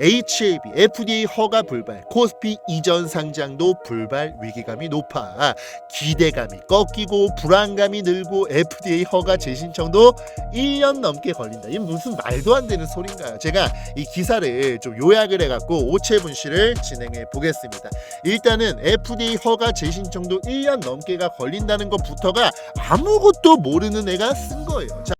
HAB, FDA 허가 불발, 코스피 이전 상장도 불발 위기감이 높아 기대감이 꺾이고 불안감이 늘고 FDA 허가 재신청도 1년 넘게 걸린다. 이게 무슨 말도 안 되는 소린가요? 제가 이 기사를 좀 요약을 해갖고 오체분 씨를 진행해 보겠습니다. 일단은 FDA 허가 재신청도 1년 넘게가 걸린다는 것부터가 아무것도 모르는 애가 쓴 거예요. 자,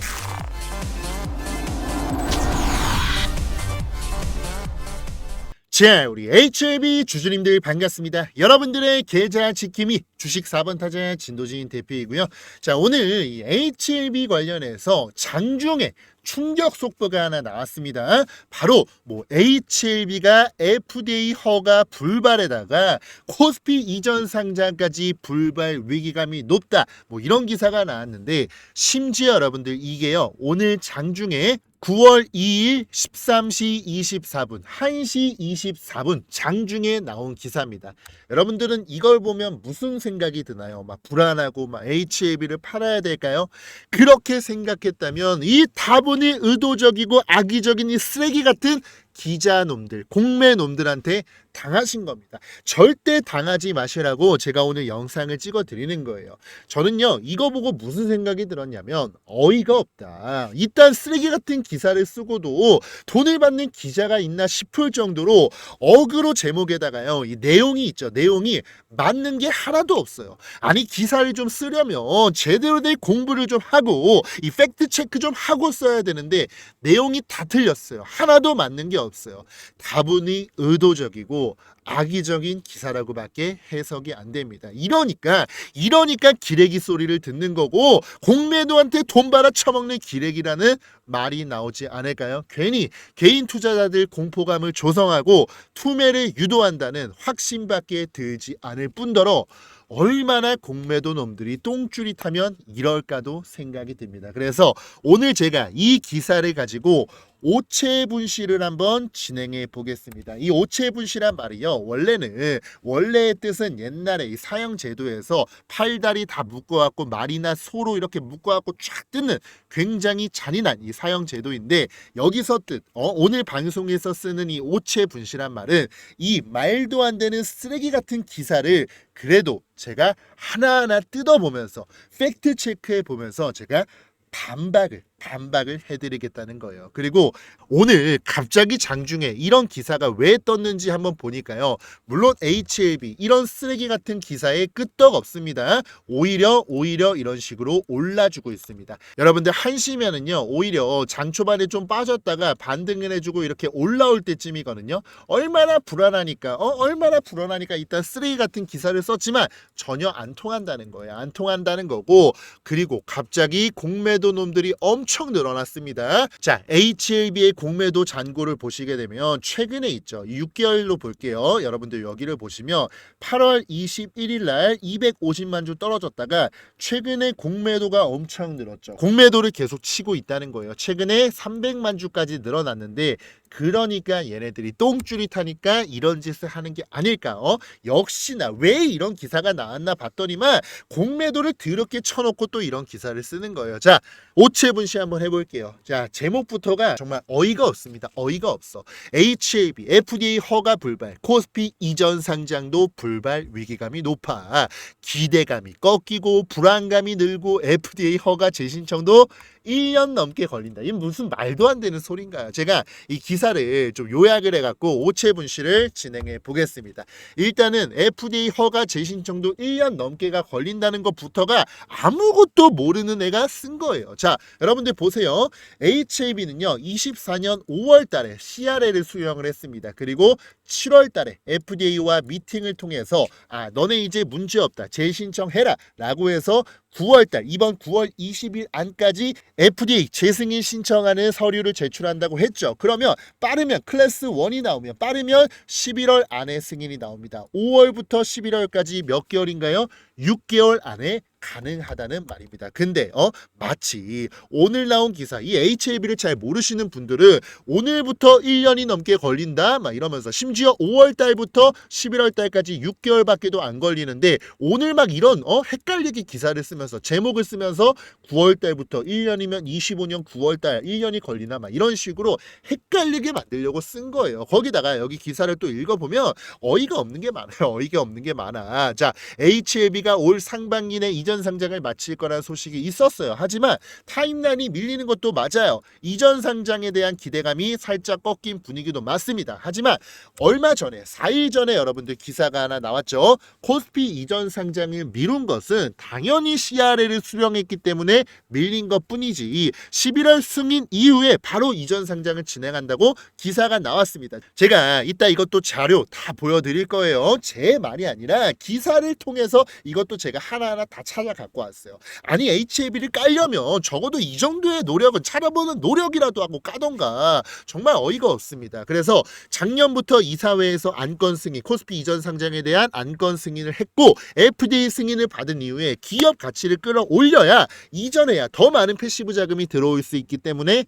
자, 우리 HLB 주주님들 반갑습니다. 여러분들의 계좌 지킴이 주식 4번 타자 진도진 대표이고요. 자, 오늘 이 HLB 관련해서 장중에 충격 속보가 하나 나왔습니다. 바로 뭐 HLB가 FDA 허가 불발에다가 코스피 이전 상장까지 불발 위기감이 높다. 뭐 이런 기사가 나왔는데 심지어 여러분들 이게요. 오늘 장중에 9월 2일 13시 24분, 1시 24분 장중에 나온 기사입니다. 여러분들은 이걸 보면 무슨 생각이 드나요? 막 불안하고 막 HAB를 팔아야 될까요? 그렇게 생각했다면 이 다분히 의도적이고 악의적인 이 쓰레기 같은 기자놈들, 공매놈들한테 당하신 겁니다. 절대 당하지 마시라고 제가 오늘 영상을 찍어 드리는 거예요. 저는요, 이거 보고 무슨 생각이 들었냐면, 어이가 없다. 이딴 쓰레기 같은 기사를 쓰고도 돈을 받는 기자가 있나 싶을 정도로 어그로 제목에다가요, 이 내용이 있죠. 내용이 맞는 게 하나도 없어요. 아니, 기사를 좀 쓰려면 제대로 된 공부를 좀 하고, 이 팩트 체크 좀 하고 써야 되는데, 내용이 다 틀렸어요. 하나도 맞는 게 없어요. 다분히 의도적이고 악의적인 기사라고밖에 해석이 안 됩니다. 이러니까 이러니까 기레기 소리를 듣는 거고 공매도한테 돈 받아 처먹는 기레기라는 말이 나오지 않을까요? 괜히 개인 투자자들 공포감을 조성하고 투매를 유도한다는 확신밖에 들지 않을 뿐더러 얼마나 공매도 놈들이 똥줄이 타면 이럴까도 생각이 듭니다. 그래서 오늘 제가 이 기사를 가지고 오체 분실을 한번 진행해 보겠습니다. 이 오체 분실한 말이요. 원래는 원래의 뜻은 옛날에 이 사형 제도에서 팔다리 다 묶어갖고 말이나 소로 이렇게 묶어갖고 쫙 뜯는 굉장히 잔인한 이 사형 제도인데 여기서 뜻 어, 오늘 방송에서 쓰는 이 오체 분실한 말은 이 말도 안 되는 쓰레기 같은 기사를 그래도 제가 하나하나 뜯어보면서 팩트 체크해 보면서 제가 반박을 반박을 해드리겠다는 거예요. 그리고 오늘 갑자기 장중에 이런 기사가 왜 떴는지 한번 보니까요. 물론 HLB 이런 쓰레기 같은 기사에 끄떡 없습니다. 오히려 오히려 이런 식으로 올라주고 있습니다. 여러분들 한시면은요 오히려 장 초반에 좀 빠졌다가 반등을 해주고 이렇게 올라올 때쯤이거든요. 얼마나 불안하니까 어 얼마나 불안하니까 일단 쓰레기 같은 기사를 썼지만 전혀 안 통한다는 거예요. 안 통한다는 거고 그리고 갑자기 공매도 놈들이 엄청 늘어났습니다. 자, HLB의 공매도 잔고를 보시게 되면 최근에 있죠. 6개월로 볼게요. 여러분들 여기를 보시면 8월 21일 날 250만 주 떨어졌다가 최근에 공매도가 엄청 늘었죠. 공매도를 계속 치고 있다는 거예요. 최근에 300만 주까지 늘어났는데 그러니까 얘네들이 똥줄이 타니까 이런 짓을 하는 게 아닐까. 어? 역시나 왜 이런 기사가 나왔나 봤더니만 공매도를 더럽게 쳐놓고 또 이런 기사를 쓰는 거예요. 자, 오체분 씨 한번 해볼게요. 자, 제목부터가 정말 어이가 없습니다. 어이가 없어. HAB, FDA 허가 불발, 코스피 이전 상장도 불발 위기감이 높아. 기대감이 꺾이고 불안감이 늘고 FDA 허가 재신청도 1년 넘게 걸린다. 이게 무슨 말도 안 되는 소린가요? 제가 이 기사 를 좀 요약을 해갖고 오체분 씨를 진행해 보겠습니다. 일단은 FDA 허가 재신청도 1년 넘게가 걸린다는 것부터가 아무것도 모르는 애가 쓴 거예요. 자, 여러분들 보세요. HAB는요, 24년 5월 달에 CRL을 수령을 했습니다. 그리고 7월 달에 FDA와 미팅을 통해서 아, 너네 이제 문제 없다. 재신청해라. 라고 해서 9월 달 이번 9월 20일 안까지 FDA 재승인 신청하는 서류를 제출한다고 했죠. 그러면 빠르면 클래스 1이 나오면 빠르면 11월 안에 승인이 나옵니다. 5월부터 11월까지 몇 개월인가요? 6개월 안에 가능하다는 말입니다. 근데 어 마치 오늘 나온 기사 이 HAB를 잘 모르시는 분들은 오늘부터 1년이 넘게 걸린다 막 이러면서 심지어 5월 달부터 11월 달까지 6개월밖에도 안 걸리는데 오늘 막 이런 어 헷갈리게 기사를 쓰면서 제목을 쓰면서 9월 달부터 1년이면 25년 9월 달 1년이 걸리나 막 이런 식으로 헷갈리게 만들려고 쓴 거예요. 거기다가 여기 기사를 또 읽어보면 어이가 없는 게 많아요. 어이가 없는 게 많아. 자, HLB가 올 상반기 내 이전 상장을 마칠 거라는 소식이 있었어요. 하지만 타임라인이 밀리는 것도 맞아요. 이전 상장에 대한 기대감이 살짝 꺾인 분위기도 맞습니다. 하지만 얼마 전에 4일 전에 여러분들 기사가 하나 나왔죠. 코스피 이전 상장을 미룬 것은 당연히 CRL을 수령했기 때문에 밀린 것 뿐이지 11월 승인 이후에 바로 이전 상장을 진행한다고 기사가 나왔습니다. 제가 이따 이것도 자료 다 보여드릴 거예요. 제 말이 아니라 기사를 통해서 이것도 제가 하나하나 다 찾아 갖고 왔어요. 아니 HAB를 깔려면 적어도 이 정도의 노력은 찾아보는 노력이라도 하고 까던가 정말 어이가 없습니다. 그래서 작년부터 이사회에서 안건 승인 코스피 이전 상장에 대한 안건 승인을 했고 FDA 승인을 받은 이후에 기업 가치를 끌어올려야 이전에야 더 많은 패시브 자금이 들어올 수 있기 때문에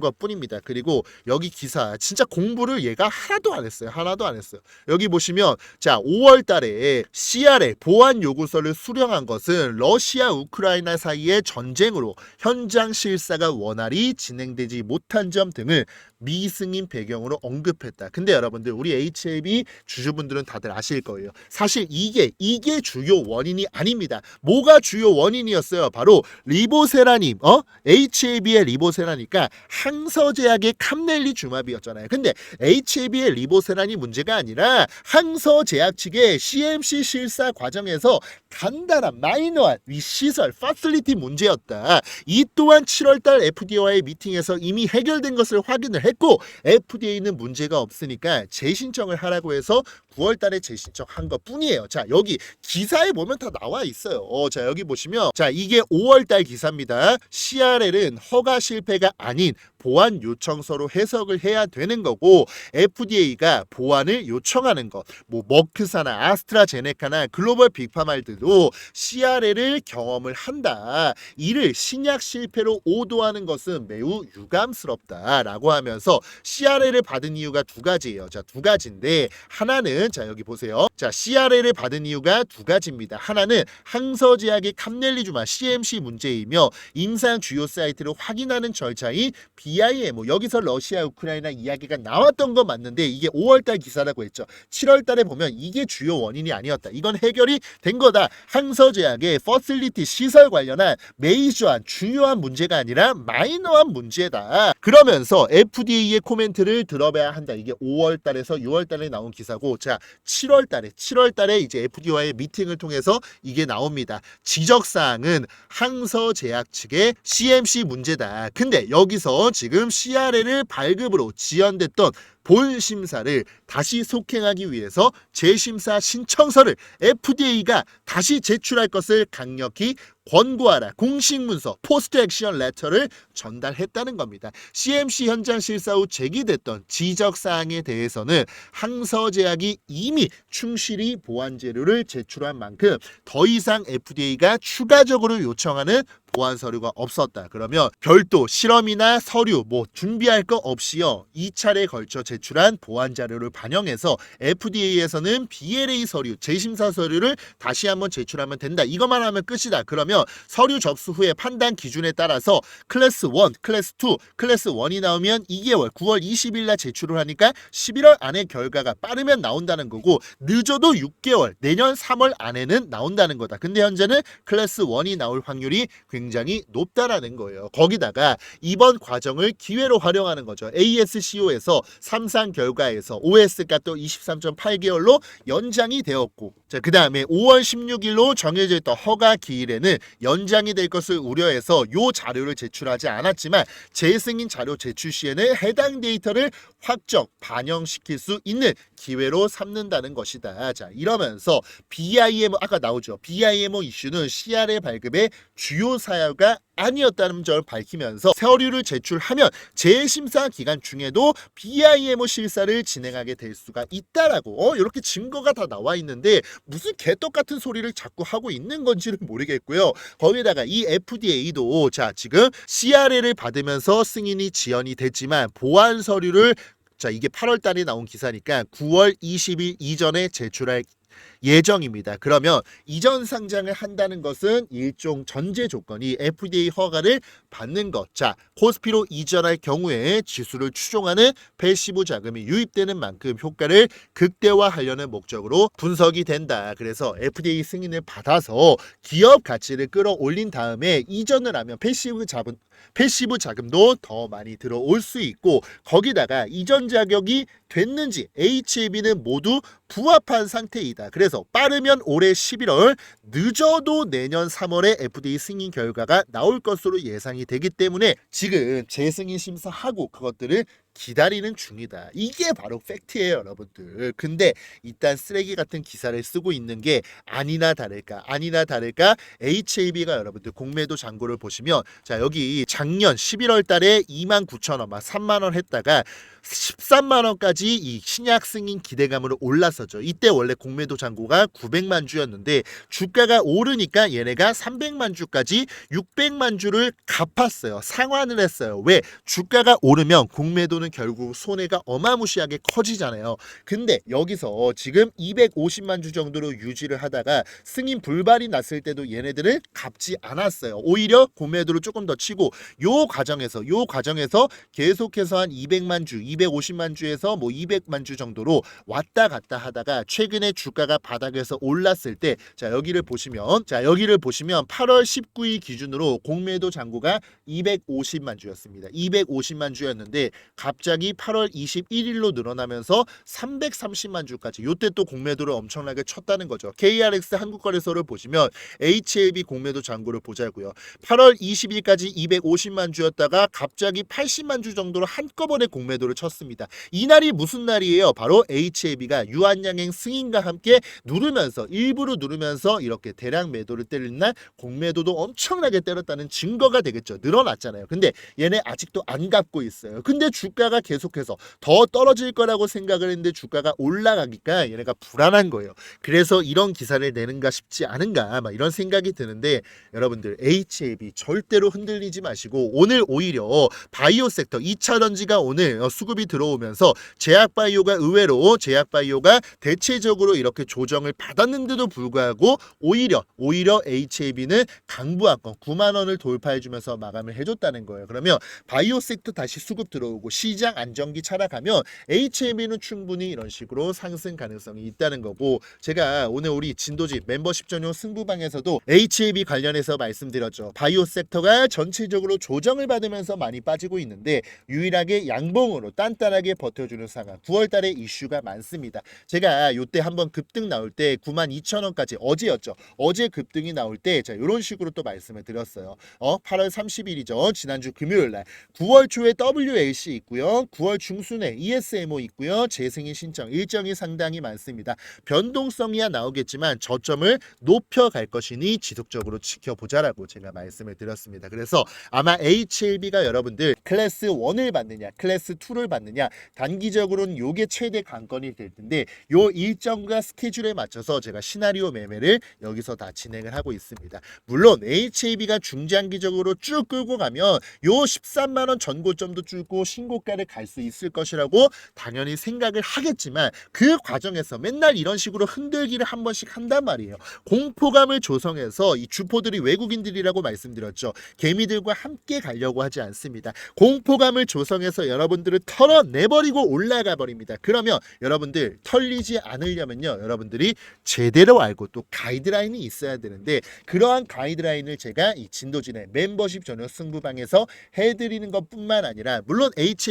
것 뿐입니다. 그리고 여기 기사 진짜 공부를 얘가 하나도 안 했어요. 하나도 안 했어요. 여기 보시면 자 5월 달에 CR의 보안 요구서를 수령한 것은 러시아 우크라이나 사이의 전쟁으로 현장 실사가 원활히 진행되지 못한 점 등을 미승인 배경으로 언급했다. 근데 여러분들 우리 HAB 주주분들은 다들 아실 거예요. 사실 이게 이게 주요 원인이 아닙니다. 뭐가 주요 원인이었어요? 바로 리보세라님, 어? HAB의 리보세라니까 항서제약의 캄넬리 주마비였잖아요. 근데 HAB의 리보세란이 문제가 아니라 항서제약 측의 CMC 실사 과정에서 간단한 마이너한 이 시설 파실리티 문제였다. 이 또한 7월달 FDA와의 미팅에서 이미 해결된 것을 확인을 했고 FDA는 문제가 없으니까 재신청을 하라고 해서 9월 달에 재신청한 것 뿐이에요. 자 여기 기사에 보면 다 나와 있어요. 어, 자 여기 보시면 자 이게 5월 달 기사입니다. CRL은 허가 실패가 아닌 보안 요청서로 해석을 해야 되는 거고 FDA가 보안을 요청하는 것, 뭐 머크사나 아스트라제네카나 글로벌 빅파말들도 CRL을 경험을 한다. 이를 신약 실패로 오도하는 것은 매우 유감스럽다라고 하면서 CRL을 받은 이유가 두 가지예요. 자, 두 가지인데 하나는 자 여기 보세요. 자, CRL을 받은 이유가 두 가지입니다. 하나는 항서제약의 캄넬리주마 CMC 문제이며 임상 주요 사이트를 확인하는 절차인 BIMO 여기서 러시아 우크라이나 이야기가 나왔던 건 맞는데 이게 5월달 기사라고 했죠. 7월달에 보면 이게 주요 원인이 아니었다. 이건 해결이 된 거다. 항서제약의 퍼실리티 시설 관련한 메이저한 중요한 문제가 아니라 마이너한 문제다. 그러면서 FDA의 코멘트를 들어봐야 한다. 이게 5월달에서 6월달에 나온 기사고 자 7월 달에 7월 달에 이제 FDA와의 미팅을 통해서 이게 나옵니다. 지적 사항은 항서 제약 측의 CMC 문제다. 근데 여기서 지금 CRL을 발급으로 지연됐던 본 심사를 다시 속행하기 위해서 재심사 신청서를 FDA가 다시 제출할 것을 강력히 권고하라 공식 문서 포스트 액션 레터를 전달했다는 겁니다. CMC 현장 실사 후 제기됐던 지적 사항에 대해서는 항서 제약이 이미 충실히 보안 재료를 제출한 만큼 더 이상 FDA가 추가적으로 요청하는 보안 서류가 없었다. 그러면 별도 실험이나 서류 뭐 준비할 거 없이요. 2차례 걸쳐 제출한 보안 자료를 반영해서 FDA에서는 BLA 서류, 재심사 서류를 다시 한번 제출하면 된다. 이것만 하면 끝이다. 그러면 서류 접수 후에 판단 기준에 따라서 클래스 1, 클래스 2, 클래스 1이 나오면 2개월 9월 20일 날 제출을 하니까 11월 안에 결과가 빠르면 나온다는 거고 늦어도 6개월 내년 3월 안에는 나온다는 거다. 근데 현재는 클래스 1이 나올 확률이 굉장히 높다라는 거예요. 거기다가 이번 과정을 기회로 활용하는 거죠. ASCO에서 삼상 결과에서 OS가 또 23.8개월로 연장이 되었고 자, 그 다음에 5월 16일로 정해져 있던 허가 기일에는 연장이 될 것을 우려해서 요 자료를 제출하지 않았지만 재승인 자료 제출 시에는 해당 데이터를 확정 반영시킬 수 있는 기회로 삼는다는 것이다. 자, 이러면서 BIMO 아까 나오죠. BIMO 이슈는 CR의 발급의 주요 사 유가 아니었다는 점을 밝히면서 서류를 제출하면 재심사 기간 중에도 BIMO 실사를 진행하게 될 수가 있다라고 어, 이렇게 증거가 다 나와 있는데 무슨 개떡 같은 소리를 자꾸 하고 있는 건지는 모르겠고요. 거기다가 이 FDA도 자 지금 CRL을 받으면서 승인이 지연이 됐지만 보안 서류를 자 이게 8월 달에 나온 기사니까 9월 20일 이전에 제출할 예정입니다. 그러면 이전 상장을 한다는 것은 일종 전제 조건이 FDA 허가를 받는 것. 자, 코스피로 이전할 경우에 지수를 추종하는 패시브 자금이 유입되는 만큼 효과를 극대화하려는 목적으로 분석이 된다. 그래서 FDA 승인을 받아서 기업 가치를 끌어올린 다음에 이전을 하면 패시브 자금 패시브 자금도 더 많이 들어올 수 있고 거기다가 이전 자격이 됐는지 HAB는 모두 부합한 상태이다. 그래서 빠르면 올해 11월, 늦어도 내년 3월에 FDA 승인 결과가 나올 것으로 예상이 되기 때문에 지금 재승인 심사하고 그것들을 기다리는 중이다. 이게 바로 팩트예요, 여러분들. 근데 일단 쓰레기 같은 기사를 쓰고 있는 게 아니나 다를까, 아니나 다를까 HAB가 여러분들 공매도 잔고를 보시면 자 여기 작년 11월 달에 2만 9천 원, 막 3만 원 했다가 13만 원까지 이 신약 승인 기대감으로 올랐었죠. 이때 원래 공매도 잔고가 900만 주였는데 주가가 오르니까 얘네가 300만 주까지 600만 주를 갚았어요. 상환을 했어요. 왜? 주가가 오르면 공매도 는 결국 손해가 어마무시하게 커지잖아요. 근데 여기서 지금 250만 주 정도로 유지를 하다가 승인 불발이 났을 때도 얘네들을 갚지 않았어요. 오히려 공매도를 조금 더 치고 요 과정에서 요 과정에서 계속해서 한 200만 주, 250만 주에서 뭐 200만 주 정도로 왔다 갔다 하다가 최근에 주가가 바닥에서 올랐을 때 자 여기를 보시면 자 여기를 보시면 8월 19일 기준으로 공매도 잔고가 250만 주였습니다. 250만 주였는데 갑자기 8월 21일로 늘어나면서 330만 주까지 요때 또 공매도를 엄청나게 쳤다는 거죠. KRX 한국거래소를 보시면 HLB 공매도 잔고를 보자고요. 8월 20일까지 250만 주였다가 갑자기 80만 주 정도로 한꺼번에 공매도를 쳤습니다. 이날이 무슨 날이에요? 바로 HAB가 유한양행 승인과 함께 누르면서 일부러 누르면서 이렇게 대량 매도를 때리는 날 공매도도 엄청나게 때렸다는 증거가 되겠죠. 늘어났잖아요. 근데 얘네 아직도 안 갚고 있어요. 근데 주가 가 계속해서 더 떨어질 거라고 생각을 했는데 주가가 올라가니까 얘네가 불안한 거예요. 그래서 이런 기사를 내는가 싶지 않은가 막 이런 생각이 드는데 여러분들 HAB 절대로 흔들리지 마시고 오늘 오히려 바이오 섹터 2차 전지가 오늘 어, 수급이 들어오면서 제약바이오가 의외로 제약바이오가 대체적으로 이렇게 조정을 받았는데도 불구하고 오히려 오히려 HAB는 강부하권 9만 원을 돌파해주면서 마감을 해줬다는 거예요. 그러면 바이오 섹터 다시 수급 들어오고 시장 안정기 차락하면 HAB는 충분히 이런 식으로 상승 가능성이 있다는 거고 제가 오늘 우리 진도지 멤버십 전용 승부방에서도 HAB 관련해서 말씀드렸죠. 바이오 섹터가 전체적으로 조정을 받으면서 많이 빠지고 있는데 유일하게 양봉으로 단단하게 버텨주는 상황. 9월달에 이슈가 많습니다. 제가 요때 한번 급등 나올 때 9만 2천 원까지 어제였죠. 어제 급등이 나올 때 자 이런 식으로 또 말씀을 드렸어요. 어 8월 30일이죠. 지난주 금요일 날 9월 초에 WLC 있고요. 9월 중순에 ESMO 있고요. 재승인 신청 일정이 상당히 많습니다. 변동성이야 나오겠지만 저점을 높여갈 것이니 지속적으로 지켜보자라고 제가 말씀을 드렸습니다. 그래서 아마 HLB가 여러분들 클래스 1을 받느냐, 클래스 2를 받느냐, 단기적으로는 요게 최대 관건이 될 텐데 요 일정과 스케줄에 맞춰서 제가 시나리오 매매를 여기서 다 진행을 하고 있습니다. 물론 HAB가 중장기적으로 쭉 끌고 가면 요 13만 원 전고점도 뚫고 신고가 를 갈 수 있을 것이라고 당연히 생각을 하겠지만 그 과정에서 맨날 이런 식으로 흔들기를 한 번씩 한단 말이에요. 공포감을 조성해서 이 주포들이 외국인들이라고 말씀드렸죠. 개미들과 함께 가려고 하지 않습니다. 공포감을 조성해서 여러분들을 털어내버리고 올라가 버립니다. 그러면 여러분들 털리지 않으려면요. 여러분들이 제대로 알고 또 가이드라인이 있어야 되는데 그러한 가이드라인을 제가 이 진도진의 멤버십 전용 승부방에서 해드리는 것뿐만 아니라 물론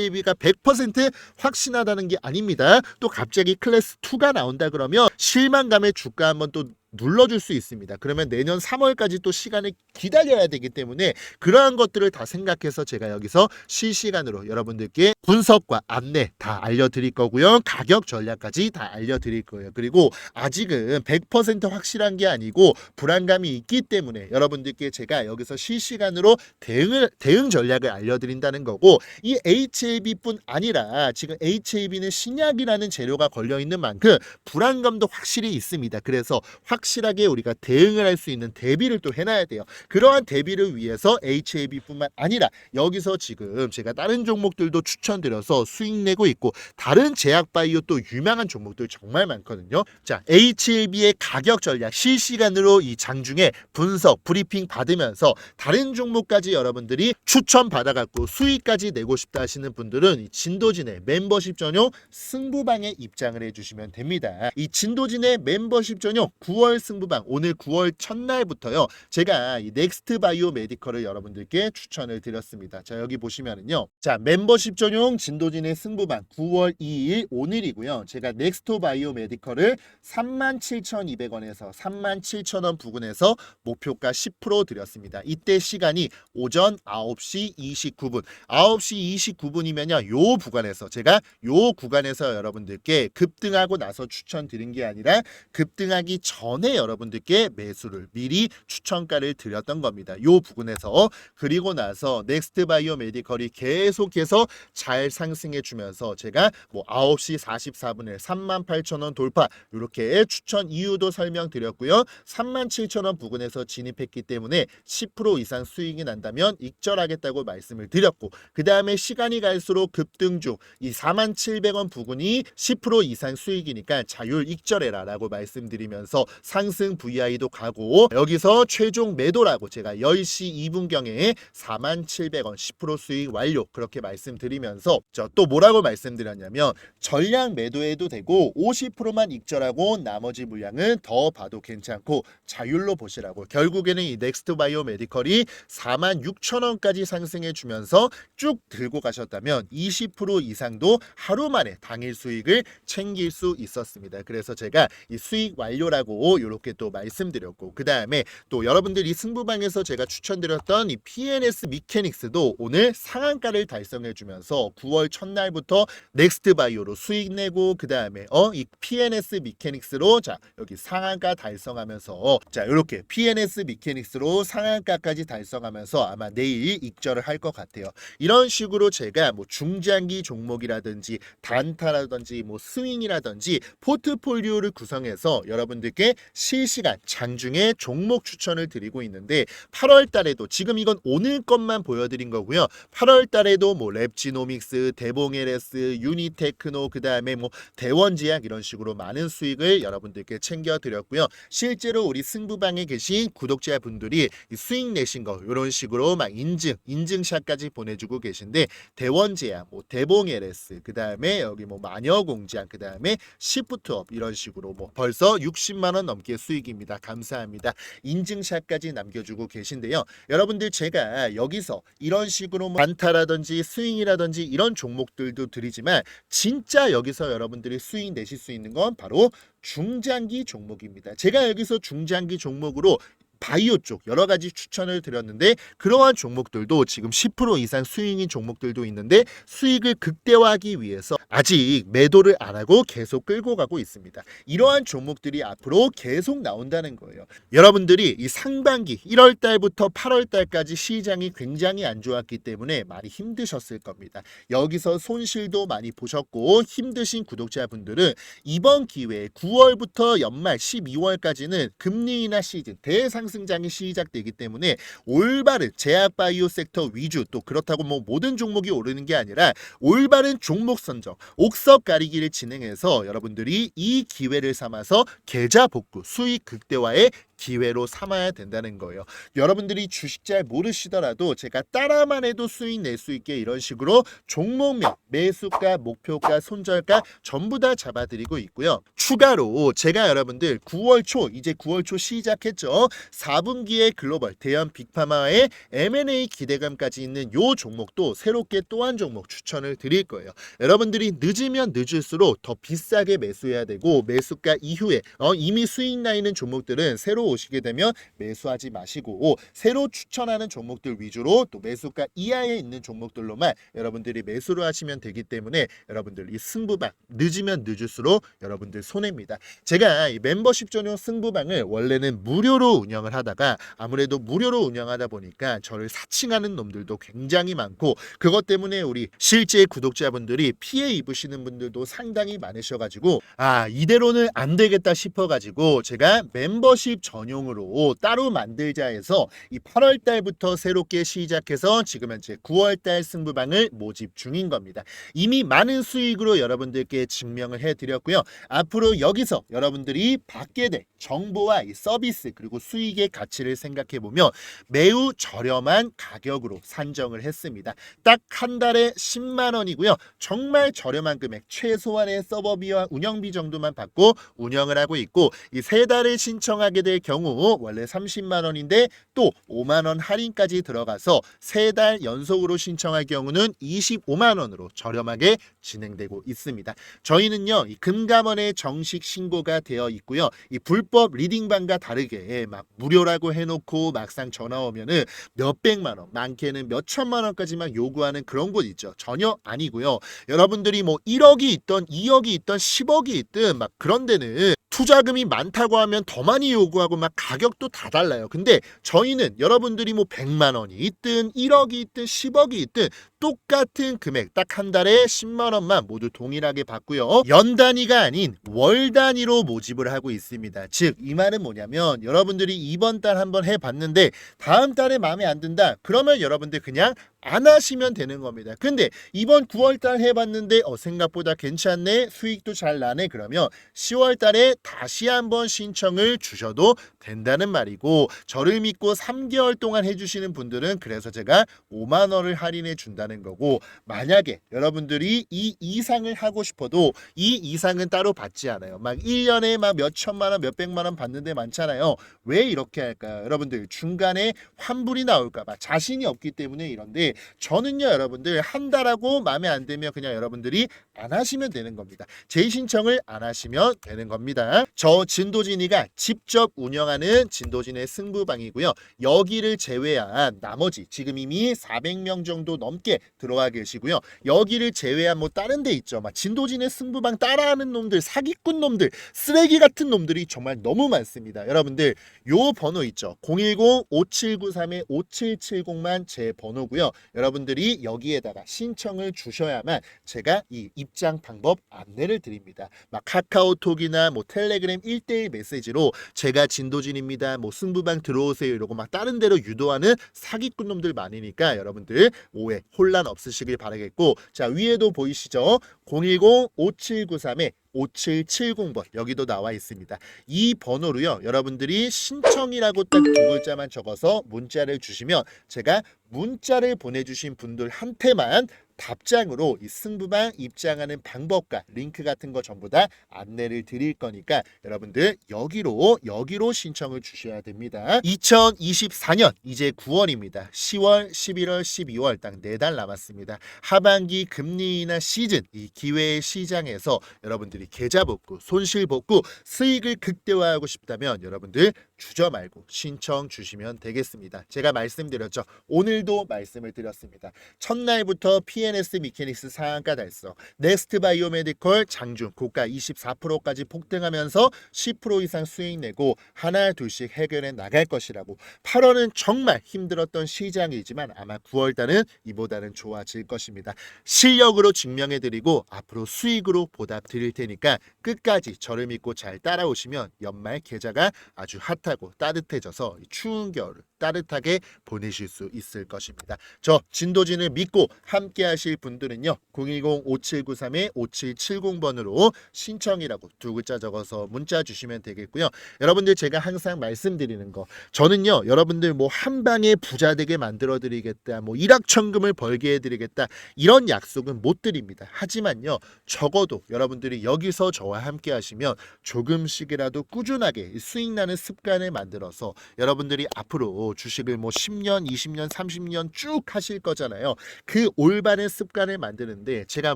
HAB가 100% 확신하다는 게 아닙니다. 또 갑자기 클래스 2가 나온다 그러면 실망감에 주가 한번 또 눌러줄 수 있습니다. 그러면 내년 3월까지 또 시간을 기다려야 되기 때문에 그러한 것들을 다 생각해서 제가 여기서 실시간으로 여러분들께 분석과 안내 다 알려드릴 거고요. 가격 전략까지 다 알려드릴 거예요. 그리고 아직은 100% 확실한 게 아니고 불안감이 있기 때문에 여러분들께 제가 여기서 실시간으로 대응을 대응 전략을 알려드린다는 거고 이 HAB뿐 아니라 지금 HAB는 신약이라는 재료가 걸려 있는 만큼 불안감도 확실히 있습니다. 그래서 확 실하게 우리가 대응을 할 수 있는 대비를 또 해놔야 돼요. 그러한 대비를 위해서 HAB뿐만 아니라 여기서 지금 제가 다른 종목들도 추천드려서 수익 내고 있고 다른 제약 바이오 또 유명한 종목들 정말 많거든요. 자, HAB의 가격 전략 실시간으로 이 장중에 분석 브리핑 받으면서 다른 종목까지 여러분들이 추천 받아갖고 수익까지 내고 싶다 하시는 분들은 이 진도진의 멤버십 전용 승부방에 입장을 해주시면 됩니다. 이 진도진의 멤버십 전용 9월 승부방 오늘 9월 첫날부터요. 제가 이 넥스트 바이오 메디컬을 여러분들께 추천을 드렸습니다. 자 여기 보시면은요. 자 멤버십 전용 진도진의 승부방 9월 2일 오늘이고요. 제가 넥스트 바이오 메디컬을 37,200원에서 37,000원 부근에서 목표가 10% 드렸습니다. 이때 시간이 오전 9시 29분. 9시 29분이면요. 요 구간에서 제가 요 구간에서 여러분들께 급등하고 나서 추천드린 게 아니라 급등하기 전에 여러분들께 매수를 미리 추천가를 드렸던 겁니다. 요 부분에서 그리고 나서 넥스트 바이오 메디컬이 계속해서 잘 상승해 주면서 제가 뭐 9시 44분에 38,000원 돌파 이렇게 추천 이유도 설명드렸고요. 37,000원 부근에서 진입했기 때문에 10% 이상 수익이 난다면 익절하겠다고 말씀을 드렸고 그 다음에 시간이 갈수록 급등 중 이 47,000원 부근이 10% 이상 수익이니까 자율 익절해라 라고 말씀드리면서 상승 VI도 가고 여기서 최종 매도라고 제가 10시 2분경에 47,000원 10% 수익 완료 그렇게 말씀드리면서 저 또 뭐라고 말씀드렸냐면 전량 매도해도 되고 50%만 익절하고 나머지 물량은 더 봐도 괜찮고 자율로 보시라고 결국에는 이 넥스트 바이오 메디컬이 46,000원까지 상승해 주면서 쭉 들고 가셨다면 20% 이상도 하루 만에 당일 수익을 챙길 수 있었습니다. 그래서 제가 이 수익 완료라고 이렇게 또 말씀드렸고 그 다음에 또 여러분들이 승부방에서 제가 추천드렸던 이 PNS 미케닉스도 오늘 상한가를 달성해 주면서 9월 첫날부터 넥스트 바이오로 수익 내고 그 다음에 어 이 PNS 미케닉스로 자 여기 상한가 달성하면서 자 이렇게 PNS 미케닉스로 상한가까지 달성하면서 아마 내일 익절을 할 것 같아요. 이런 식으로 제가 뭐 중장기 종목이라든지 단타라든지 뭐 스윙이라든지 포트폴리오를 구성해서 여러분들께 실시간 장중에 종목 추천을 드리고 있는데 8월 달에도 지금 이건 오늘 것만 보여드린 거고요. 8월 달에도 뭐 랩지노믹스, 대봉LS, 유니테크노 그다음에 뭐 대원제약 이런 식으로 많은 수익을 여러분들께 챙겨 드렸고요. 실제로 우리 승부방에 계신 구독자분들이 이 수익 내신 거 이런 식으로 막 인증, 인증샷까지 보내주고 계신데 대원제약, 뭐 대봉LS, 그 다음에 여기 뭐 마녀공장, 그 다음에 시프트업 이런 식으로 뭐 벌써 60만 원 넘게 수익입니다. 감사합니다. 인증샷까지 남겨주고 계신데요. 여러분들 제가 여기서 이런 식으로 뭐 단타라든지 스윙이라든지 이런 종목들도 드리지만 진짜 여기서 여러분들이 수익 내실 수 있는 건 바로 중장기 종목입니다. 제가 여기서 중장기 종목으로 바이오 쪽 여러 가지 추천을 드렸는데 그러한 종목들도 지금 10% 이상 수익인 종목들도 있는데 수익을 극대화하기 위해서 아직 매도를 안 하고 계속 끌고 가고 있습니다. 이러한 종목들이 앞으로 계속 나온다는 거예요. 여러분들이 이 상반기 1월 달부터 8월 달까지 시장이 굉장히 안 좋았기 때문에 많이 힘드셨을 겁니다. 여기서 손실도 많이 보셨고 힘드신 구독자분들은 이번 기회에 9월부터 연말 12월까지는 금리 인하 시즌 대상 승장이 시작되기 때문에 올바른 제약 바이오 섹터 위주 또 그렇다고 뭐 모든 종목이 오르는 게 아니라 올바른 종목 선정, 옥석 가리기를 진행해서 여러분들이 이 기회를 삼아서 계좌 복구, 수익 극대화에 기회로 삼아야 된다는 거예요. 여러분들이 주식 잘 모르시더라도 제가 따라만 해도 수익 낼 수 있게 이런 식으로 종목명, 매수가, 목표가, 손절가 전부 다 잡아드리고 있고요. 추가로 제가 여러분들 9월 초 이제 9월 초 시작했죠. 4분기에 글로벌 대형 빅파마의 M&A 기대감까지 있는 요 종목도 새롭게 또 한 종목 추천을 드릴 거예요. 여러분들이 늦으면 늦을수록 더 비싸게 매수해야 되고 매수가 이후에 어, 이미 수익 나 있는 종목들은 새로 오시게 되면 매수하지 마시고 새로 추천하는 종목들 위주로 또 매수가 이하에 있는 종목들로만 여러분들이 매수를 하시면 되기 때문에 여러분들 이 승부방 늦으면 늦을수록 여러분들 손해입니다. 제가 이 멤버십 전용 승부방을 원래는 무료로 운영을 하다가 아무래도 무료로 운영하다 보니까 저를 사칭하는 놈들도 굉장히 많고 그것 때문에 우리 실제 구독자분들이 피해 입으시는 분들도 상당히 많으셔가지고 아 이대로는 안 되겠다 싶어가지고 제가 멤버십 전 용으로 따로 만들자 해서 이 8월 달부터 새롭게 시작해서 지금 현재 9월 달 승부방을 모집 중인 겁니다. 이미 많은 수익으로 여러분들께 증명을 해드렸고요. 앞으로 여기서 여러분들이 받게 될 정보와 이 서비스 그리고 수익의 가치를 생각해 보면 매우 저렴한 가격으로 산정을 했습니다. 딱 한 달에 10만 원이고요. 정말 저렴한 금액 최소한의 서버비와 운영비 정도만 받고 운영을 하고 있고 이 세 달을 신청하게 될 경우 원래 30만 원인데 또 5만 원 할인까지 들어가서 세 달 연속으로 신청할 경우는 25만 원으로 저렴하게 진행되고 있습니다. 저희는요 이 금감원에 정식 신고가 되어 있고요. 이 불법 리딩방과 다르게 막 무료라고 해놓고 막상 전화 오면은 몇 백만 원, 많게는 몇 천만 원까지만 요구하는 그런 곳 있죠. 전혀 아니고요. 여러분들이 뭐 1억이 있던 2억이 있던 10억이 있든 막 그런 데는 투자금이 많다고 하면 더 많이 요구하고 막 가격도 다 달라요. 근데 저희는 여러분들이 뭐 100만 원이 있든 1억이 있든 10억이 있든 똑같은 금액 딱 한 달에 10만 원만 모두 동일하게 받고요. 연 단위가 아닌 월 단위로 모집을 하고 있습니다. 즉 이 말은 뭐냐면 여러분들이 이번 달 한번 해 봤는데 다음 달에 마음에 안 든다. 그러면 여러분들 그냥 안 하시면 되는 겁니다. 근데 이번 9월 달 해봤는데 어 생각보다 괜찮네 수익도 잘 나네 그러면 10월 달에 다시 한번 신청을 주셔도 된다는 말이고 저를 믿고 3개월 동안 해주시는 분들은 그래서 제가 5만 원을 할인해 준다는 거고 만약에 여러분들이 이 이상을 하고 싶어도 이 이상은 따로 받지 않아요. 막 1년에 막 몇 천만 원, 몇 백만 원 받는데 많잖아요. 왜 이렇게 할까요? 여러분들 중간에 환불이 나올까 봐 자신이 없기 때문에 이런데 저는요 여러분들 한 달하고 마음에 안 들면 그냥 여러분들이 안 하시면 되는 겁니다. 재신청을 안 하시면 되는 겁니다. 저 진도진이가 직접 운 영하는 진도진의 승부방이고요. 여기를 제외한 나머지 지금 이미 400명 정도 넘게 들어와 계시고요. 여기를 제외한 뭐 다른 데 있죠. 막 진도진의 승부방 따라하는 놈들, 사기꾼 놈들, 쓰레기 같은 놈들이 정말 너무 많습니다. 여러분들 요 번호 있죠. 010-5793-5770만 제 번호고요. 여러분들이 여기에다가 신청을 주셔야만 제가 이 입장 방법 안내를 드립니다. 막 카카오톡이나 뭐 텔레그램 1대1 메시지로 제가 진도진입니다. 뭐 승부방 들어오세요 이러고 막 다른 데로 유도하는 사기꾼 놈들 많으니까 여러분들 오해 혼란 없으시길 바라겠고 자 위에도 보이시죠? 010-5793에 5770번 여기도 나와 있습니다. 이 번호로요. 여러분들이 신청이라고 딱 두 글자만 적어서 문자를 주시면 제가 문자를 보내주신 분들한테만 답장으로 이 승부방 입장하는 방법과 링크 같은 거 전부 다 안내를 드릴 거니까 여러분들 여기로 여기로 신청을 주셔야 됩니다. 2024년 이제 9월입니다. 10월, 11월, 12월 딱 네 달 남았습니다. 하반기 금리 인하 시즌 이 기회의 시장에서 여러분들이 계좌 복구, 손실 복구, 수익을 극대화하고 싶다면 여러분들 주저 말고 신청 주시면 되겠습니다. 제가 말씀드렸죠. 오늘도 말씀을 드렸습니다. 첫날부터 PNS 미케닉스 상한가 달성, 넥스트 바이오메디컬 장중 고가 24%까지 폭등하면서 10% 이상 수익 내고 하나 둘씩 해결해 나갈 것이라고 8월은 정말 힘들었던 시장이지만 아마 9월 달은 이보다는 좋아질 것입니다. 실력으로 증명해 드리고 앞으로 수익으로 보답 드릴 테니까 끝까지 저를 믿고 잘 따라오시면 연말 계좌가 아주 핫 하고 따뜻해져서 이 추운 겨울을 따뜻하게 보내실 수 있을 것입니다. 저 진도진을 믿고 함께 하실 분들은요. 010-5793-5770번으로 신청이라고 두 글자 적어서 문자 주시면 되겠고요. 여러분들 제가 항상 말씀드리는 거 저는요. 여러분들 뭐 한 방에 부자 되게 만들어 드리겠다. 뭐 일확천금을 벌게 해 드리겠다. 이런 약속은 못 드립니다. 하지만요. 적어도 여러분들이 여기서 저와 함께 하시면 조금씩이라도 꾸준하게 수익 나는 습관을 만들어서 여러분들이 앞으로 주식을 뭐 10년, 20년, 30년 쭉 하실 거잖아요. 그 올바른 습관을 만드는데 제가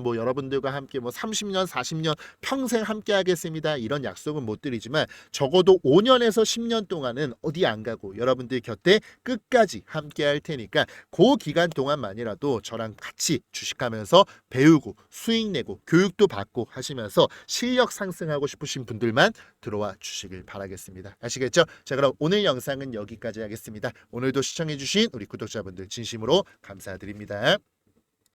뭐 여러분들과 함께 뭐 30년, 40년 평생 함께 하겠습니다. 이런 약속은 못 드리지만 적어도 5년에서 10년 동안은 어디 안 가고 여러분들 곁에 끝까지 함께 할 테니까 그 기간 동안만이라도 저랑 같이 주식하면서 배우고 수익 내고 교육도 받고 하시면서 실력 상승하고 싶으신 분들만 들어와 주시길 바라겠습니다. 아시겠죠? 자, 그럼 오늘 영상은 여기까지 하겠습니다. 오늘도 시청해주신 우리 구독자분들 진심으로 감사드립니다.